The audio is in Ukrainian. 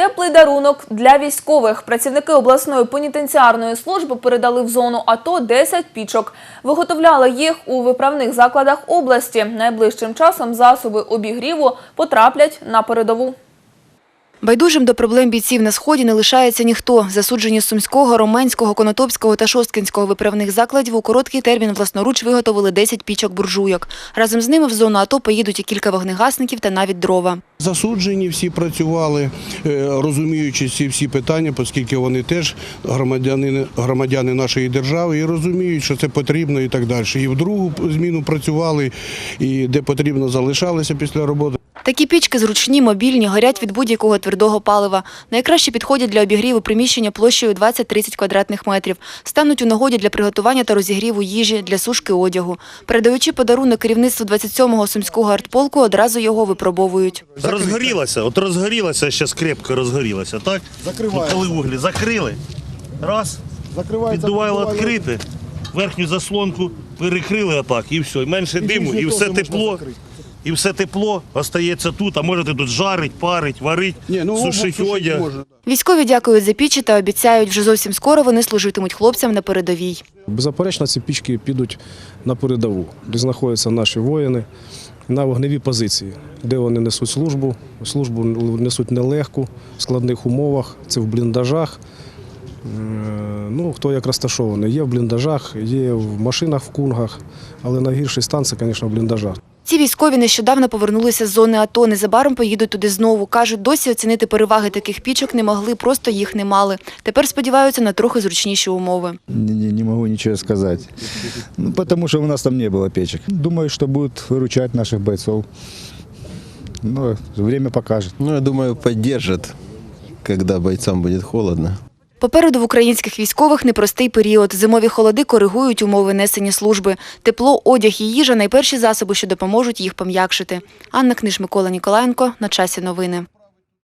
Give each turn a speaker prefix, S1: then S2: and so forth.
S1: Теплий дарунок для військових. Працівники обласної пенітенціарної служби передали в зону АТО 10 пічок. Виготовляли їх у виправних закладах області. Найближчим часом засоби обігріву потраплять на передову.
S2: Байдужим до проблем бійців на сході не лишається ніхто. Засуджені Сумського, Роменського, Конотопського та Шосткинського виправних закладів у короткий термін власноруч виготовили 10 пічок буржуйок. Разом з ними в зону АТО поїдуть і кілька вогнегасників та навіть дрова.
S3: Засуджені всі працювали, е, розуміючи ці всі питання, оскільки вони теж громадяни, громадяни нашої держави і розуміють, що це потрібно і так далі. І в другу зміну працювали, і де потрібно залишалися після роботи.
S2: Такі пічки зручні, мобільні, горять від будь-якого твердого палива. Найкраще підходять для обігріву приміщення площею 20-30 квадратних метрів. Стануть у нагоді для приготування та розігріву їжі, для сушки одягу. Передаючи подарунок керівництву 27-го Сумського артполку, одразу його випробовують.
S4: Розгорілася, от розгорілася, зараз крепко розгорілася, так?
S5: Закривається.
S4: Ну, коли вуглі закрили, раз, піддувайло відкрите, верхню заслонку перекрили отак і все, і менше диму, і все тепло. І все тепло остається тут, а можете тут жарить, парить, варить,
S3: Ні, ну,
S4: сушить
S3: сушити
S4: одяг.
S3: можна.
S2: Військові дякують за пічі та обіцяють, вже зовсім скоро вони служитимуть хлопцям на передовій.
S6: Беззаперечно, ці пічки підуть на передову, де знаходяться наші воїни на вогневі позиції, де вони несуть службу. Службу несуть нелегку, в складних умовах, це в бліндажах. Е, Ну, хто як розташований, є в бліндажах, є в машинах, в кунгах, але найгірший стан це, звісно, в бліндажах.
S2: Ці військові нещодавно повернулися з зони АТО. Незабаром поїдуть туди знову. Кажуть, досі оцінити переваги таких пічок не могли, просто їх не мали. Тепер сподіваються на трохи зручніші умови.
S7: Не, не, не могу ничего сказать. Ну, потому что у нас там не было печек. Думаю, что будут выручать наших бойцов. Но время покажет.
S8: Ну, я думаю, поддержат, когда бойцам будет холодно.
S2: Попереду в українських військових непростий період. Зимові холоди коригують умови несення служби. Тепло, одяг і їжа – найперші засоби, що допоможуть їх пом'якшити. Анна Книж, Микола Ніколаєнко. На часі новини.